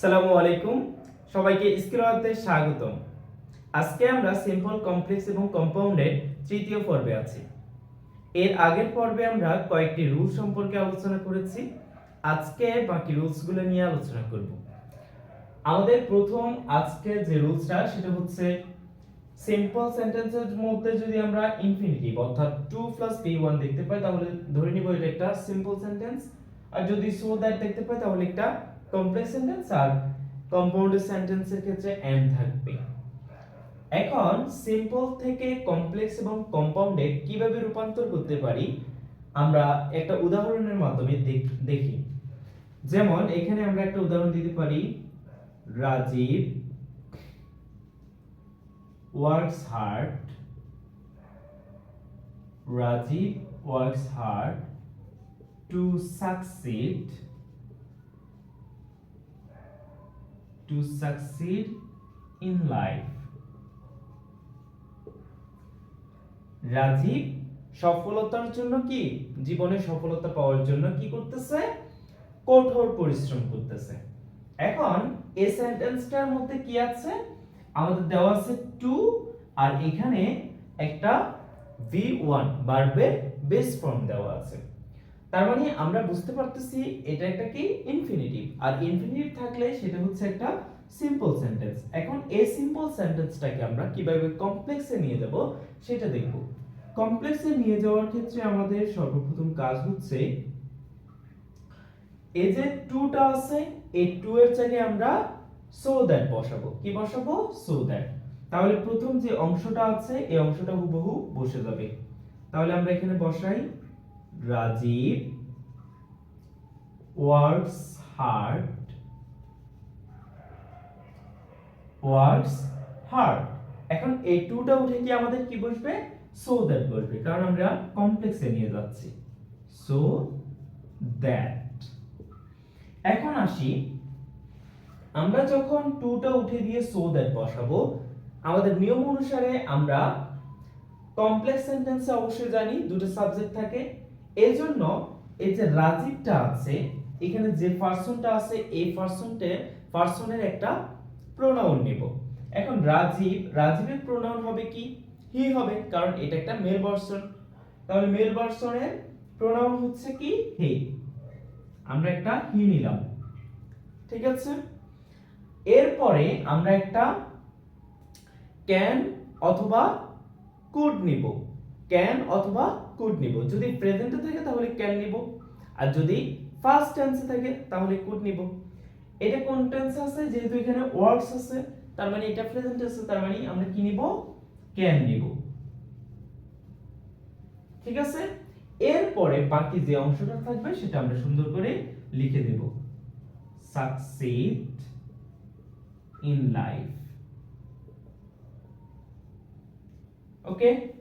সালামু আলাইকুম। সবাইকে স্কিলতে স্বাগতম। আজকে আমরা সিম্পল, কমপ্লেক্স এবং কম্পাউন্ডের তৃতীয় পর্বে আছি। এর আগের পর্বে আমরা কয়েকটি রুল সম্পর্কে আলোচনা করেছি। আজকে বাকি রুলসগুলো নিয়ে আলোচনা করব। আমাদের প্রথম আজকে যে রুলসটা, সেটা হচ্ছে সিম্পল সেন্টেন্সের মধ্যে যদি আমরা ইনফিনিটিভ অর্থাৎ টু প্লাস পি ওয়ান দেখতে পাই, তাহলে ধরে নিব এটা একটা সিম্পল সেন্টেন্স আর যদি সো দ্যাট দেখতে পাই, তাহলে একটা কমপ্লেক্স সেন্টেন্স আর কম্পাউন্ড সেন্টেন্সের ক্ষেত্রে এম থাকবে। এখন সিম্পল থেকে কমপ্লেক্স এবং কম্পাউন্ডে কীভাবে রূপান্তর করতে পারি, আমরা একটা উদাহরণের মাধ্যমে দেখ- যেমন এখানে আমরা একটা উদাহরণ দিতে পারি, Rajib works hard, Rajib works hard to succeed to succeed in life. Rajib সফলতার জন্য কি? জীবনে সফলতা পাওয়ার জন্য কি করতেছে? কঠোর পরিশ্রম করতেছে। এখন এই সেন্টেন্সটার মধ্যে কি আছে? আমাদের দেওয়া আছে টু আর এখানে একটা ভি ওয়ান ভার্বের বেস ফর্ম দেওয়া আছে। তার মানে আমরা বুঝতে পারতেছি এটা একটা কি? ইনফিনিটিভ আর ইনফিনিটিভ থাকলে সেটা হচ্ছে একটা সিম্পল সেন্টেন্স এখন এই সিম্পল সেন্টেন্সটাকে আমরা কীভাবে কমপ্লেক্সে নিয়ে যাব সেটা দেখব। কমপ্লেক্সে নিয়ে যাওয়ার ক্ষেত্রে আমাদের সর্বপ্রথম কাজ হচ্ছে এই যে টুটা আছে, এই টু এর জায়গায় আমরা সো দ্যাট বসাবো। কি বসাবো? সো দ্যাট তাহলে প্রথম যে অংশটা আছে, এই অংশটা হুবহু বসে যাবে। তাহলে আমরা এখানে বসাই Rajib works hard works hard এখন এই টুটা উঠে কি আমাদের কি বসবে? সো দ্যাট বসবে, কারণ আমরা কমপ্লেক্সে নিয়ে যাচ্ছি। So that. এখন আসি, আমরা যখন টুটা উঠে দিয়ে সো দ্যাট বসাবো, আমাদের নিয়ম অনুসারে আমরা কমপ্লেক্স সেন্টেন্সে অবশ্যই জানি, দুটো সাবজেক্ট থাকে। এই জন্য এই যে রাজীবটা আছে, এখানে যে পার্সনটা আছে, এই পার্সনটে, পার্সনের একটা প্রোনাউন নেব। এখন রাজীব, রাজীবের প্রোনাউন হবে কি? হি হবে, কারণ এটা একটা মেল ভার্সন তাহলে মেল ভার্সনের প্রোনাউন হচ্ছে কি? হি। আমরা একটা হি নিলাম। ঠিক আছে? এরপরে আমরা একটা ক্যান অথবা কুড নিব। ক্যান অথবা কুড নিব। যদি প্রেজেন্টে থাকে, তাহলে ক্যান নিব। আর যদি ফার্স্ট টেন্সে থাকে, তাহলে কুড নিব। এটা কোন টেন্স আছে? যেহেতু এখানে ওয়ার্ডস আছে, তার মানে এটা প্রেজেন্ট আছে, তার মানে আমরা কি নিব? ক্যান নিব। ঠিক আছে? এরপরে বাকি যে অংশটা থাকবে, সেটা আমরা সুন্দর করে লিখে দেব সাকসিড ইন লাইফ ওকে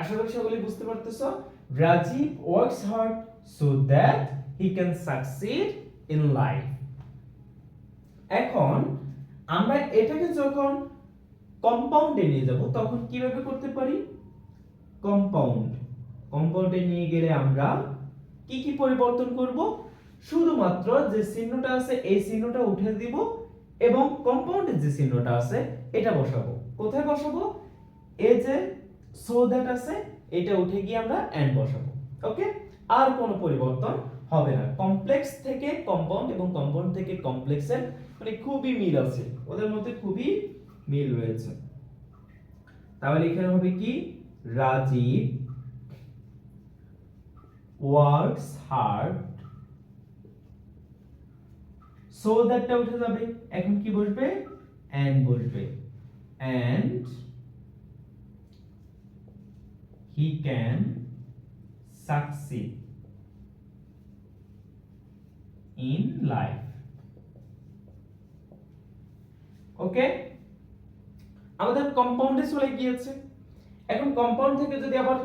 আশা করি সকলে বুঝতে পারতেছো। Rajib works hard, so that he can succeed in life. এখন আমরা এটাকে যখন কম্পাউন্ডে নিয়ে যাব, তখন কীভাবে করতে পারি? কম্পাউন্ড। কম্পাউন্ডে নিয়ে গেলে আমরা কি কি পরিবর্তন করব? শুধুমাত্র যে চিহ্নটা আছে, এই চিহ্নটা উঠে দিব এবং কম্পাউন্ডের যে চিহ্নটা আছে, এটা বসাবো। কোথায় বসাবো? এই যে সো দ্যাট আছে এটা উঠে গিয়ে আমরা এন্ড বসাবো। ওকে আর কোনো পরিবর্তন হবে না। কমপ্লেক্স থেকে কম্পাউন্ড এবং কম্পাউন্ড থেকে কমপ্লেক্সের মানে খুবই মিল আছে। ওদের মধ্যে খুবই মিল রয়েছে। তাহলে এখানে হবে কি? রাজীব ওয়ার্কস হার্ড সো দ্যাটটা উঠে যাবে। এখন কি বসবে? এন্ড বসবে। And he can succeed in life okay আমাদের কম্পাউন্ডে চলে গিয়েছে। এখন কম্পাউন্ড থেকে যদি আবার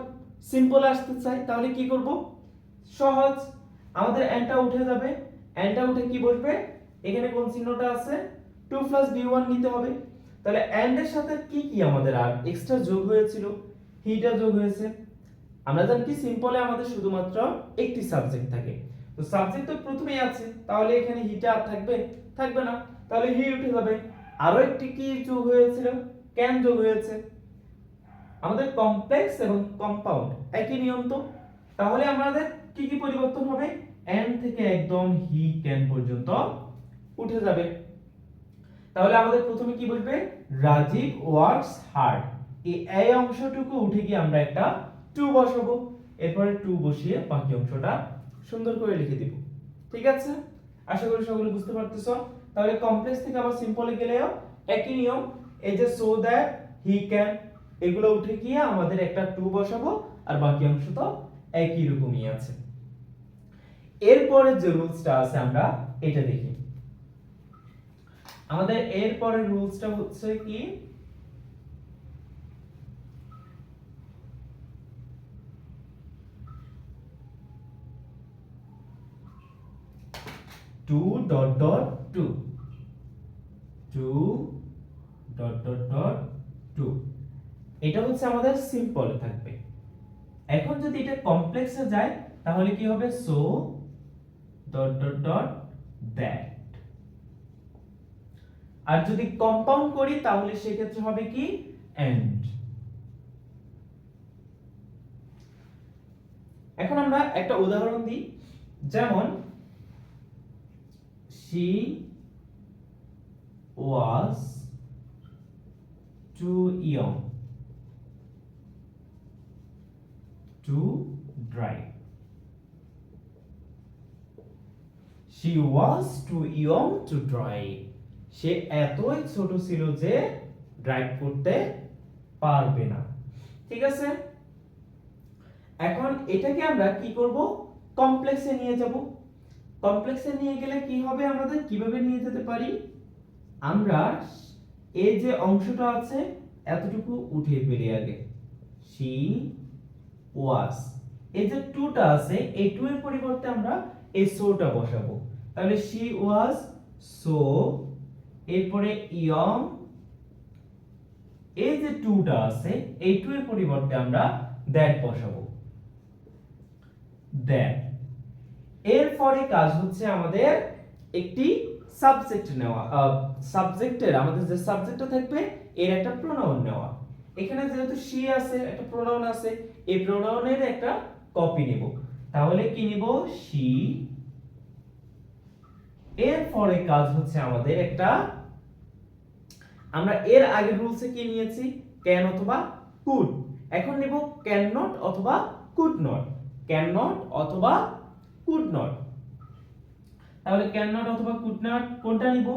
সিম্পল আসতে চাই, তাহলে কি করব? সহজ। আমাদের এনটা উঠে যাবে। এনটা উঠে কি বসবে? এখানে কোন চিহ্নটা আছে? 2 প্লাস b1 নিতে হবে। তাহলে এর সাথে কি কি আমাদের আর এক্সট্রা যোগ হয়েছিল? হিটা যোগ হয়েছে। আমরা জানি সিম্পলে আমাদের শুধুমাত্র একটি সাবজেক্ট থাকে। তো সাবজেক্ট তো প্রথমেই আছে, তাহলে এখানে হিটা আর থাকবে? থাকবে না। তাহলে হি উঠে যাবে। আরও একটি কি যোগ হয়েছিল? ক্যান যোগ হয়েছে। আমাদের কমপ্লেক্স এবং কম্পাউন্ড একই নিয়ম তো। তাহলে আমাদের কি কি পরিবর্তন হবে? এন থেকে একদম হি ক্যান পর্যন্ত উঠে যাবে। তাহলে আমাদের প্রথমে কি বলবে? রাজীব ওয়ার্কস হার্ড এই অংশটুকু উঠে গিয়ে আমরা একটা টু বসাবো। এরপরে টু বসিয়ে বাকি অংশটা সুন্দর করে লিখে দিব। ঠিক আছে? আশা করি সকলে বুঝতে পারতেছো। তাহলে কমপ্লেক্স থেকে আবার সিম্পলে গেলেও একই নিয়ম। এই যে সো দ্যাট হি ক্যান এগুলো উঠে গিয়ে আমাদের একটা টু বসাবো আর বাকি অংশ তো একই রকমই আছে। এরপরে যে রুলসটা আছে আমরা এটা দেখি। আমাদের এরপরে রুলসটা হচ্ছে কি? To dot dot to to dot dot dot to এটা হচ্ছে আমাদের সিম্পল থাকবে। এখন যদি এটা কমপ্লেক্সে যায়, তাহলে কি হবে? So dot dot dot that আর যদি কম্পাউন্ড করি, তাহলে সেক্ষেত্রে হবে কি? এন্ড এখন আমরা একটা উদাহরণ দিই। যেমন she was too young to drive. She was too young to drive. সে এতই ছোট ছিল যে ড্রাইভ করতে পারবে না ঠিক আছে এখন এটাকে আমরা কি করব কমপ্লেক্সে নিয়ে যাব কমপ্লেক্সে নিয়ে গেলে কি হবে আমাদের? কীভাবে নিয়ে যেতে পারি? আমরা এই যে অংশটা আছে, এতটুকু উঠিয়ে ফেলি আগে। সি ওয়াস এই যে টুটা আছে, এই টু এর পরিবর্তে আমরা এই সোটা বসাবো। তাহলে সি ওয়াজ সো এরপরে ইয়ং এই যে টুটা আছে, এই টু এর পরিবর্তে আমরা দ্যাট বসাবো। দ্যাট এরপরে কাজ হচ্ছে আমাদের একটি সাবজেক্ট নেওয়া সাবজেক্টের আমাদের যে সাবজেক্টটা থাকবে, এর একটা প্রোনাউন নেওয়া। এখানে যেহেতু সি আছে, একটা প্রোনাউন আছে, এই প্রোনাউনের একটা কপি নিব। তাহলে কি নিব? সি এরপরে কাজ হচ্ছে আমাদের একটা, আমরা এর আগে রুলসে কি নিয়েছি? ক্যান অথবা কুড এখন নিব ক্যান নট অথবা কুড নট ক্যান নট অথবা কুড নট তাহলে ক্যান নট অথবা কুড নট কোনটা নিব?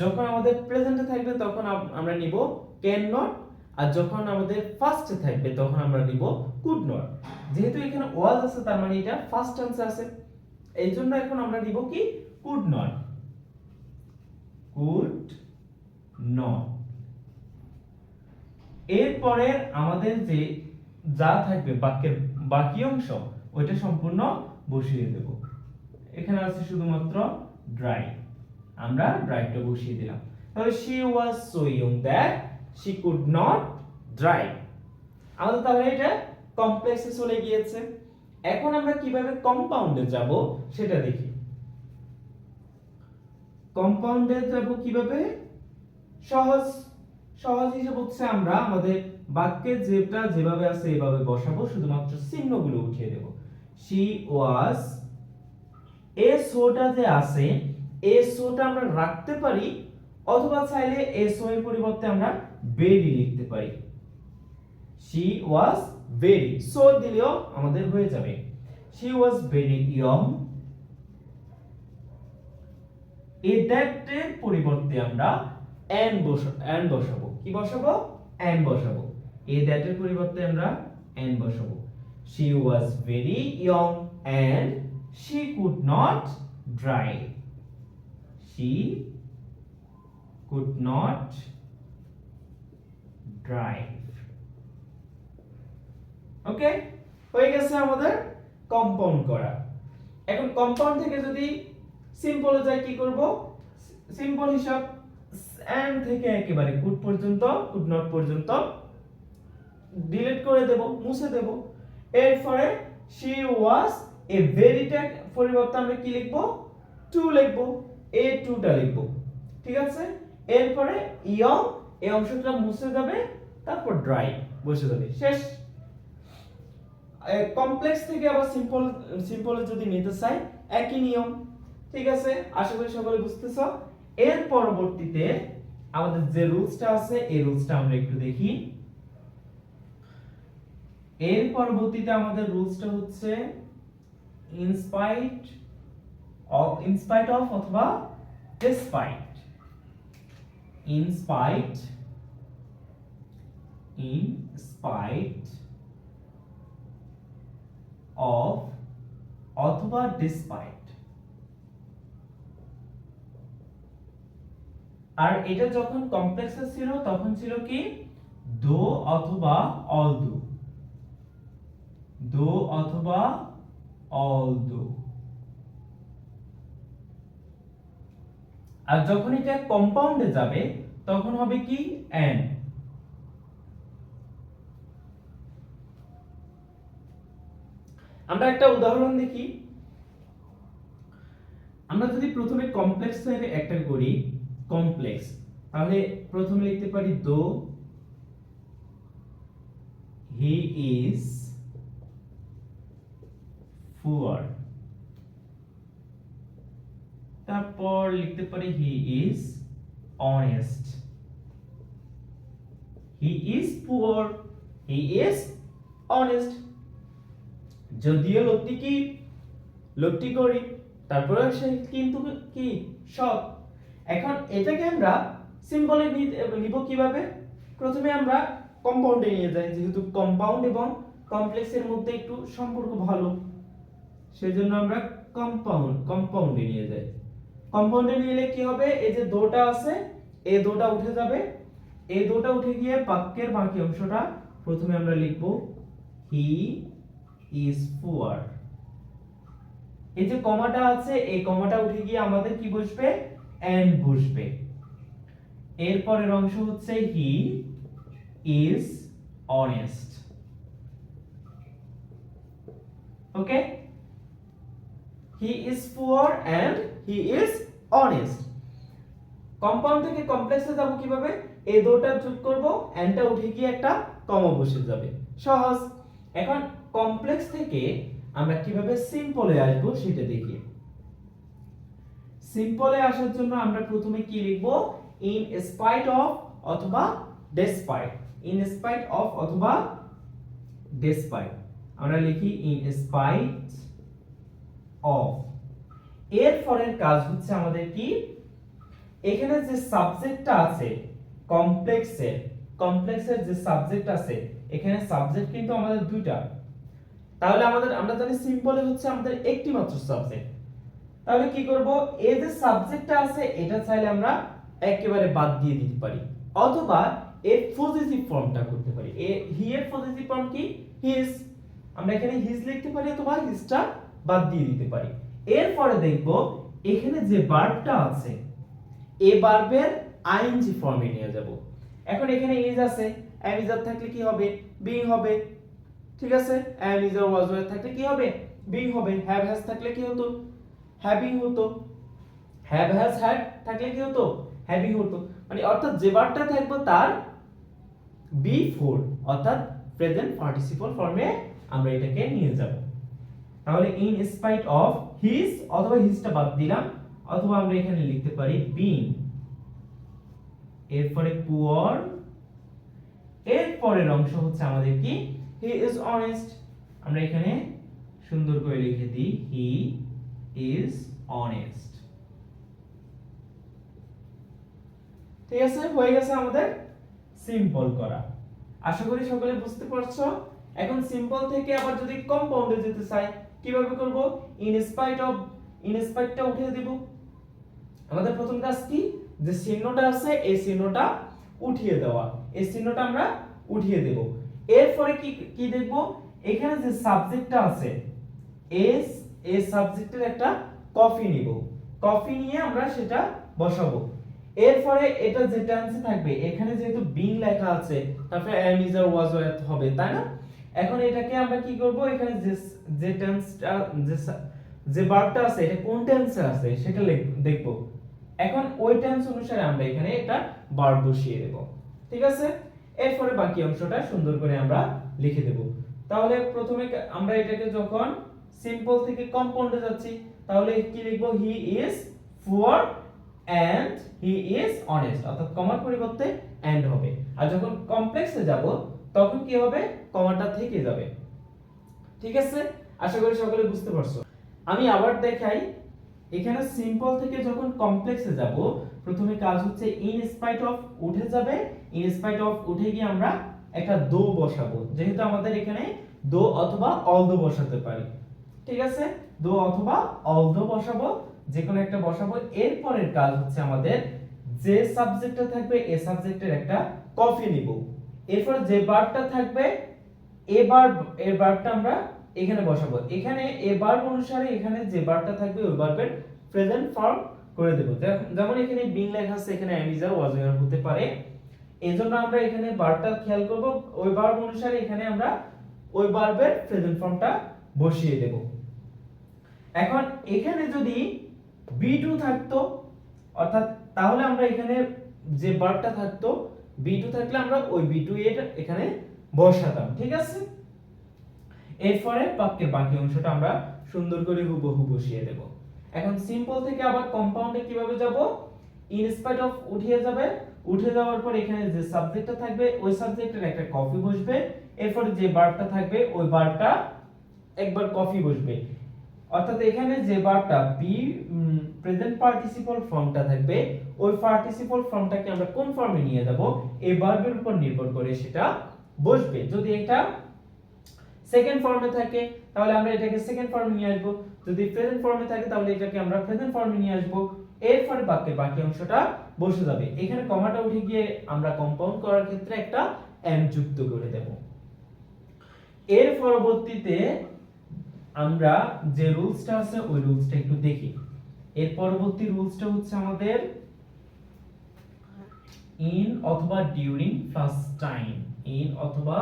যখন আমাদের প্রেজেন্টে থাকবে তখন আমরা নিব ক্যান নট আর যখন আমাদের ফার্স্টে থাকবে তখন আমরা নিব কুড নট যেহেতু এখানে ওয়াজ আছে, তার মানে এটা ফার্স্ট টেন্সে আছে। এই জন্য এখন আমরা নিব কি? কুড নট কুড নট এরপরে আমাদের যে যা থাকবে বাক্যের বাকি অংশ, ওইটা সম্পূর্ণ বসিয়ে দেব। এখানে আছে শুধুমাত্র ড্রাই আমরা ড্রাইভটা বসিয়ে দিলাম। তাহলে she was so young that she could not drive আমাদের তাহলে এটা কমপ্লেক্সে চলে গিয়েছে। এখন আমরা কীভাবে কম্পাউন্ডে যাব সেটা দেখি। কম্পাউন্ডে যাব কীভাবে? সহজ। সহজ হিসেবে হচ্ছে আমরা আমাদের বাক্যের যেটা যেভাবে আছে এভাবে বসাবো, শুধুমাত্র চিহ্নগুলো উঠিয়ে দেব। শি ওয়াজ এ সোটা যে আছে। এ সোটা আমরা রাখতে পারি, অথবা চাইলে এ সো এর পরিবর্তে আমরা ভেরি লিখতে পারি। শি ওয়াজ ভেরি সো দিলেও আমাদের হয়ে যাবে। She was very young a দ্যাটের পরিবর্তে আমরা এন বস এন বসাবো। কি বসাবো? এন বসাবো। এ দ্যাটের পরিবর্তে আমরা এন বসাবো। She was very young and she could not drive she could not drive okay হয়ে গেছে আমাদের কম্পাউন্ড করা। এখন কম্পাউন্ড থেকে যদি সিম্পলে যাই, কি করব? সিম্পল হিসাব এন্ড থেকে একেবারে কুড পর্যন্ত কুড নট পর্যন্ত ডিলিট করে দেব, মুছে দেব। এরপরে শি ওয়াজ এ ভেরি পরিবর্তে আমরা কি লিখব? টু লিখব। এ টুটা লিখব। ঠিক আছে? এরপরে ইয়ং এই অংশটা মুছে যাবে, তারপর ড্রাই বসে যাবে। শেষ। কমপ্লেক্স থেকে আবার সিম্পল সিম্পলে যদি নিতে চাই, একই নিয়ম। ঠিক আছে? আশা করি সকলে বুঝতেছ। এর পরবর্তীতে আমাদের যে রুলসটা আছে, এই রুলসটা আমরা একটু দেখি। এর পরবর্তীতে আমাদের রুলসটা হচ্ছে in spite of in spite of অথবা despite in spite in spite of অথবা despite. আর এটা যখন কমপ্লেক্সে ছিল, তখন ছিল কি? দো অথবা অল দো দো অথবা অল দো আর যখন এটা কম্পাউন্ডে যাবে, তখন হবে কি? এন্ড আমরা একটা উদাহরণ দেখি। আমরা যদি প্রথমে কমপ্লেক্স এর একটা করি কমপ্লেক্স তাহলে প্রথমে লিখতে পারি দো, হি ইজ পুয়ার তারপর লিখতে পারি he is honest he is poor he is honest যদিও লোকটি কি, লোকটি গরিব তারপরে সে কিন্তু কি, সৎ। এখন এটাকে আমরা সিম্বলে নিব কীভাবে? প্রথমে আমরা কম্পাউন্ডে নিয়ে যাই, যেহেতু কম্পাউন্ড এবং কমপ্লেক্সের মধ্যে একটু সম্পর্ক ভালো। সেজন্য আমরা কম্পাউন্ড কম্পাউন্ডে নিয়ে যাই। কম্পাউন্ডে নিলে কি হবে? এই যে দোটা আছে এই দোটা উঠে যাবে। এই দোটা উঠে গিয়ে বাক্যের বাকি অংশটা প্রথমে আমরা লিখব হি ইজ পুয়ার এই যে কমাটা আছে, এই কমাটা উঠে গিয়ে আমাদের কি বসবে? এন্ড বসবে। এরপরের অংশ হচ্ছে he is honest okay he is poor and he is honest compound থেকে কমপ্লেক্সে যাব কীভাবে? এই দুটো যোগ করব এন্ডটা উঠে গিয়ে একটা কমা বসে যাবে। সহজ। এখন কমপ্লেক্স থেকে আমরা কীভাবে সিম্পলে আসব সেটা দেখি। সিম্পলে আসার জন্য আমরা প্রথমে কি লিখব? ইন স্পাইট অফ অথবা ডেসপাইট ইন স্পাইট অফ অথবা ডেসপাইট আমরা লিখি ইন স্পাইট অফ এর পরের কাজ হচ্ছে আমাদের কি? এখানে যে সাবজেক্টটা আছে কমপ্লেক্সের কমপ্লেক্সের যে সাবজেক্ট আছে, এখানে সাবজেক্ট কিন্তু আমাদের দুইটা। তাহলে আমাদের, আমরা জানি সিম্পলে হচ্ছে আমাদের একটি মাত্র সাবজেক্ট তাহলে কি করব? এই যে সাবজেক্টটা আছে, এটা চাইলে আমরা একেবারে বাদ দিয়ে দিতে পারি। অথবা এর পজিটিভ ফর্মটা করতে পারি। এ হি এর পজিটিভ ফর্ম কি? হিজ আমরা এখানে হিজ লিখতে পারি অথবা হিজটা বাদ দিয়ে দিতে পারি। এরপরে দেখব এখানে যে ভার্বটা আছে এই ভার্বের আইএনজি ফর্মে নিয়ে যাব। এখন এখানে ইজ আছে এম ইজ থাকলে কি হবে? বিং হবে। ঠিক আছে? এম ইজ ওয়াজ ওয়াজ থাকলে কি হবে? বিং হবে। হ্যাভ হ্যাজ থাকলে কি হতো? হ্যাভিং হতো। হ্যাভ হ্যাজ হ্যাড থাকলে কি হতো? হ্যাভিং হতো। মানে অর্থাৎ যে ভার্বটা থাকবে তার বি ফোর অর্থাৎ প্রেজেন্ট পার্টিসিপল ফর্মে আমরা এটাকে নিয়ে যাব। তাহলে ইন স্পাইট অফ হিজ অথবা হিজটা বাদ দিলাম, অথবা আমরা এখানে লিখতে পারি বিং এরপরে পুয়ার এরপরের অংশ হচ্ছে আমাদের কি? হি ইজ অনেস্ট আমরা এখানে সুন্দর করে লিখে দিই হি ইজ অনেস্ট ঠিক আছে? হয়ে গেছে আমাদের সিম্পল করা। আশা করি সকলে বুঝতে পারছ। এখন সিম্পল থেকে আবার যদি কম্পাউন্ডে যেতে চাই কীভাবে করব? ইন স্পাইট অফ ইন স্পাইটটা উঠিয়ে দিব। আমাদের প্রথম কাজ কি? যে চিহ্নটা আছে, এই চিহ্নটা উঠিয়ে দেওয়া। এই চিহ্নটা আমরা উঠিয়ে দেব। এরপরে কি কি দেখব? এখানে যে সাবজেক্টটা আছে এস এই সাবজেক্টের একটা কপি নিব। কপি নিয়ে আমরা সেটা বসাবো। এরপরে এটা যে টেন্সে থাকবে, এখানে যেহেতু বিং লেখা আছে, তারপরে এম ইজ আর ওয়াজ হবে, তাই না? এখন এটাকে আমরা কি করব? এখানে যে যে টেন্সটা যে যে ভার্বটা আছে, এটা কোন টেন্সে আছে? সেটা দেখব। এখন ওই টেন্স অনুসারে আমরা এখানে একটা ভার্ব বসিয়ে দেব। ঠিক আছে? এরপরে বাকি অংশটা সুন্দর করে আমরা লিখে দেব। তাহলে প্রথমে আমরা এটাকে যখন সিম্পল থেকে কম্পাউন্ডে যাচ্ছি, তাহলে কি লিখব? He is poor and he is honest অর্থাৎ কমার পরিবর্তে এন্ড হবে। আর যখন কমপ্লেক্সে যাব তখন কি হবে? কমাটা থেকে যাবে। ঠিক আছে? আশা করি সকলে বুঝতে পারছ। আমি আবার দেখাই, এখানে সিম্পল থেকে যখন কমপ্লেক্সে যাব, প্রথমে কাজ হচ্ছে ইন স্পাইট অফ উঠে যাবে। ইন স্পাইট অফ উঠে গিয়ে আমরা একটা দো বসাবো। যেহেতু আমাদের এখানে দো অথবা অল দো বসাতে পারি। ঠিক আছে? দো অথবা অল দো বসাবো যে কোনো একটা বসাবো। এরপরের কাজ হচ্ছে আমাদের যে সাবজেক্টটা থাকবে, এ সাবজেক্টের একটা কপি নিব। এরপর যে বারটা থাকবে, এ এবার এর বারটা আমরা এখানে বসাবো। এখানে এ ভার্ব অনুসারে এখানে যে ভার্বটা থাকবে, ওই ভার্বের প্রেজেন্ট ফর্ম করে দেব। যেমন- এখানে বিং লেখা আছে, এখানে was are হতে পারে। এজন্য আমরা এখানে ভার্বটা খেয়াল করব, ওই ভার্ব অনুসারে এখানে আমরা ওই ভার্বের প্রেজেন্ট ফর্মটা বসিয়ে দেব। এখন এখানে যদি বি2 থাকতো, অর্থাৎ তাহলে আমরা এখানে যে ভার্বটা থাকতো বি2 থাকলে আমরা ওই বি2 এর এখানে বসাতাম, ঠিক আছে? এরপরে বাক্যের বাকি অংশটা আমরা সুন্দর করে হুবহু বসিয়ে দেব। এখন সিম্পল থেকে আবার কম্পাউন্ডে কীভাবে যাব? ইন স্পাইট অফ উঠিয়ে যাবে। উঠে যাওয়ার পর এখানে যে সাবজেক্টটা থাকবে, ওই সাবজেক্টের একটা কপি বসবে। এরপরে যে ভার্বটা থাকবে, ওই ভার্বটা একবার কপি বসবে। অর্থাৎ এখানে যে ভার্বটা বি প্রেজেন্ট পার্টিসিপল ফর্মটা থাকবে, ওই পার্টিসিপল ফর্মটাকে আমরা কোন ফর্মে নিয়ে যাব? এই ভার্বের উপর নির্ভর করে সেটা বসবে। যদি এটা সেকেন্ড ফর্মে থাকে, তাহলে আমরা এটাকে সেকেন্ড ফর্মে নিয়ে আসব। যদি প্রেজেন্ট ফর্মে থাকে, তাহলে এটাকে আমরা প্রেজেন্ট ফর্মে নিয়ে আসব। এরপরে বাক্যের বাকি অংশটা বসে যাবে। এখানে কমাটা উঠে গিয়ে আমরা কম্পাউন্ড করার ক্ষেত্রে একটা এম যুক্ত করে দেব। এর পরবর্তীতে আমরা যে রুলসটা আছে, ওই রুলসটা একটু দেখি। এর পরবর্তী রুলসটা হচ্ছে আমাদের ইন অথবা ডিউরিং প্লাস টাইম ইন অথবা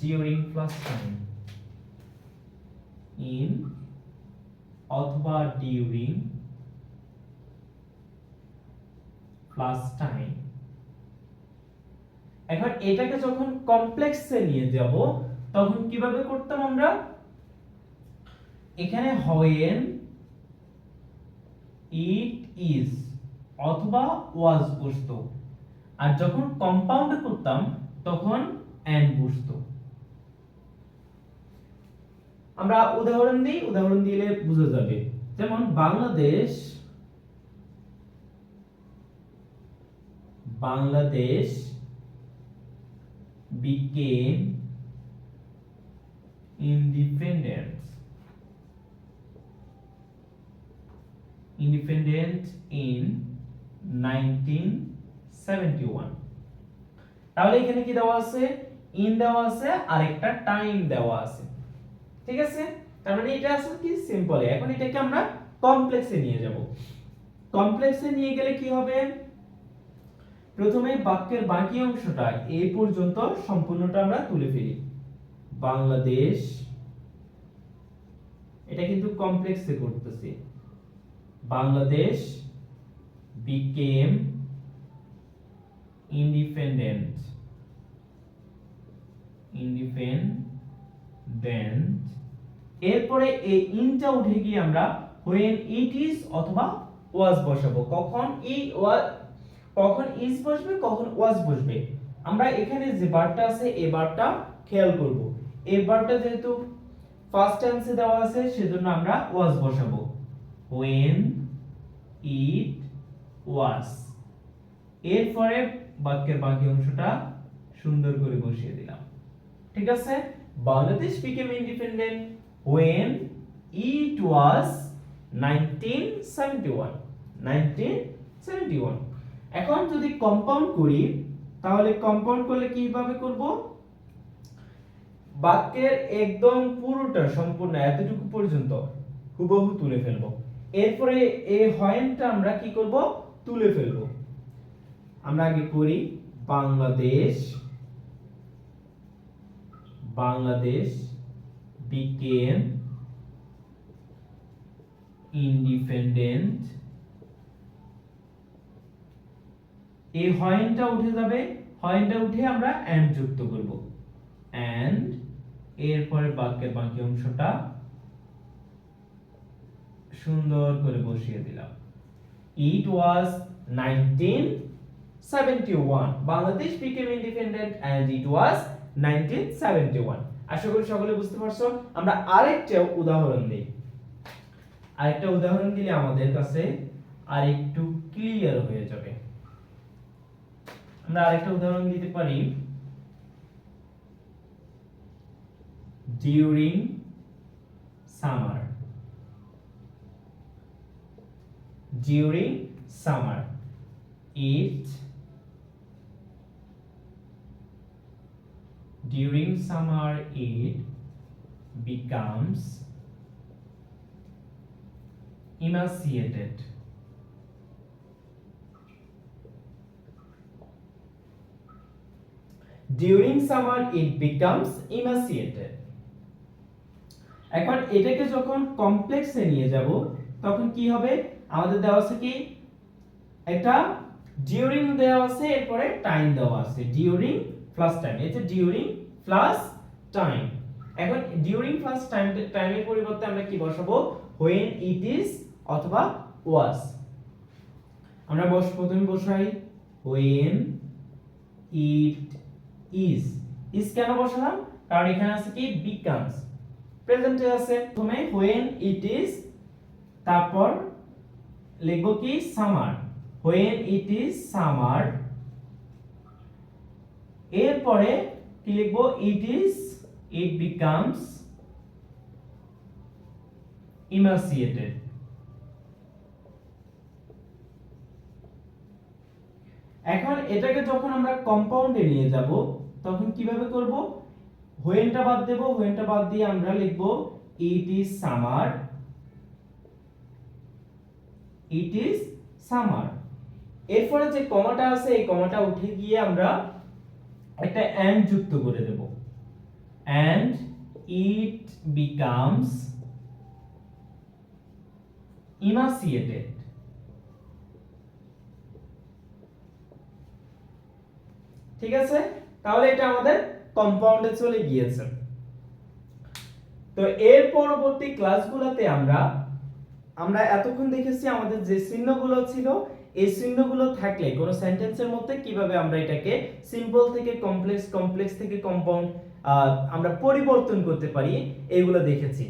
during plus time in অথবা during plus time এখন এটাকে যখন কমপ্লেক্সে নিয়ে যাব, তখন কীভাবে করতাম আমরা? এখানে when ইট ইজ, অথবা was বসতো। আর যখন কম্পাউন্ড করতাম, তখন and বসতো। আমরা উদাহরণ দিই, উদাহরণ দিলে বোঝা যাবে। যেমন Bangladesh Bangladesh became independent independent in 1971 তাহলে এখানে কি দেওয়া আছে? ইন দেওয়া আছে আর একটা টাইম দেওয়া আছে। ঠিক আছে? তার মানে এটা আসলে কি? সিম্পল এখন এটাকে আমরা কমপ্লেক্সে নিয়ে যাব। কমপ্লেক্সে নিয়ে গেলে কি হবে? প্রথমে বাক্যের বাকি অংশটা এই পর্যন্ত সম্পূর্ণটা আমরা তুলে ফেলি। বাংলাদেশ। এটা কিন্তু কমপ্লেক্সে করতেছি। বাংলাদেশ বিকেম ইন্ডিপেন্ডেন্ট ইন্ডিপেন্ডেন্ট এরপরে এই ইনটা উঠে গিয়ে আমরা when it is অথবা was বসাবো। কখন ই কখন is বসবে, কখন was বসবে। আমরা এখানে যে বারটা আছে এই বারটা খেয়াল করব। এই বারটা যেহেতু ফার্স্ট টেন্সে দেওয়া আছে, সেজন্য আমরা was বসাবো। When it was. এরপরে বাক্যের বাকি অংশটা সুন্দর করে বসিয়ে দিলাম। ঠিক আছে? Bangladesh became independent when it was 1971 1971 এখন যদি কম্পাউন্ড করি, তাহলে কম্পাউন্ড করলে কীভাবে করব? বাক্যের একদম পুরোটা, সম্পূর্ণ এতটুকু পর্যন্ত হুবহু তুলে ফেলব। এরপরে এই হয়েনটা আমরা কি করব? তুলে ফেলব। আমরা আগে করি বাংলাদেশ বাংলাদেশ became ইন্ডিপেন্ডেন্ট। এই হয়েনটা উঠে যাবে। হয়েনটা উঠে আমরা এন্ড যুক্ত করব। এন্ড এরপরে বাক্যের বাকি অংশটা সুন্দর করে বসিয়ে দিলাম। It was 1971 Bangladesh became independent and it was 1971 আশা করি সকলে বুঝতে পারছ, আমরা আরেকটা উদাহরণ দিই। আরেকটা উদাহরণ দিলে আমাদের কাছে আরেকটু ক্লিয়ার হয়ে যাবে। আমরা আরেকটা উদাহরণ দিতে পারি। During summer during summer it during summer it becomes emaciated during summer it becomes emaciated এখন এটাকে যখন কমপ্লেক্সে নিয়ে যাব তখন কি হবে আমাদের দেওয়া আছে কি? একটা ডিউরিং দেওয়া আছে, এরপরে টাইম দেওয়া আছে। ডিউরিং প্লাস টাইম এই যে ডিউরিং প্লাস টাইম এখন ডিউরিং প্লাস টাইম টাইমের পরিবর্তে আমরা কি বসাবো? হোয়েন ইট ইজ অথবা ওয়াজ আমরা বস প্রথমে বসাই। হোয়েন ইট ইজ ইজ কেন বসালাম? কারণ এখানে আছে কি? বিকামস প্রেজেন্টে আছে। প্রথমে হোয়েন ইট ইজ তারপর লিখব কি? Summer. When it is summer এরপরে কি লিখব? It is it becomes emaciated এখন এটাকে যখন আমরা কম্পাউন্ডে নিয়ে যাব, তখন কীভাবে করব? হোয়েনটা বাদ দেব হোয়েনটা বাদ দিয়ে আমরা লিখব it is summer it is summer এরপরে যে কমাটা আছে, এই কমাটা উঠে গিয়ে আমরা একটা এন্ড যুক্ত করে দেব। এন্ড ইট বিকামস ইমাসিয়েটেড ঠিক আছে? তাহলে এটা আমাদের কম্পাউন্ডে চলে গিয়েছে। তো এর পরবর্তী ক্লাসগুলোতে আমরা আমরা এতক্ষণ দেখেছি আমাদের যে চিহ্নগুলো ছিল, এই চিহ্নগুলো থাকলে কোন সেন্টেন্সের মধ্যে কীভাবে আমরা এটাকে সিম্পল থেকে কমপ্লেক্স কমপ্লেক্স থেকে কম্পাউন্ড আমরা পরিবর্তন করতে পারি এইগুলো দেখেছি।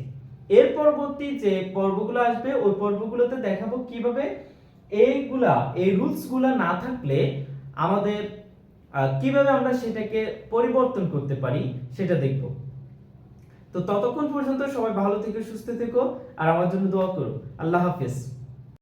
এর পরবর্তী যে পর্বগুলো আসবে, ওই পর্বগুলোতে দেখাবো কীভাবে এইগুলা, এই রুলসগুলো না থাকলে আমাদের কীভাবে আমরা সেটাকে পরিবর্তন করতে পারি, সেটা দেখব। তো ততক্ষণ পর্যন্ত সবাই ভালো থেকে, সুস্থ থেকো, আর আমার জন্য দোয়া করো। আল্লাহ হাফেজ।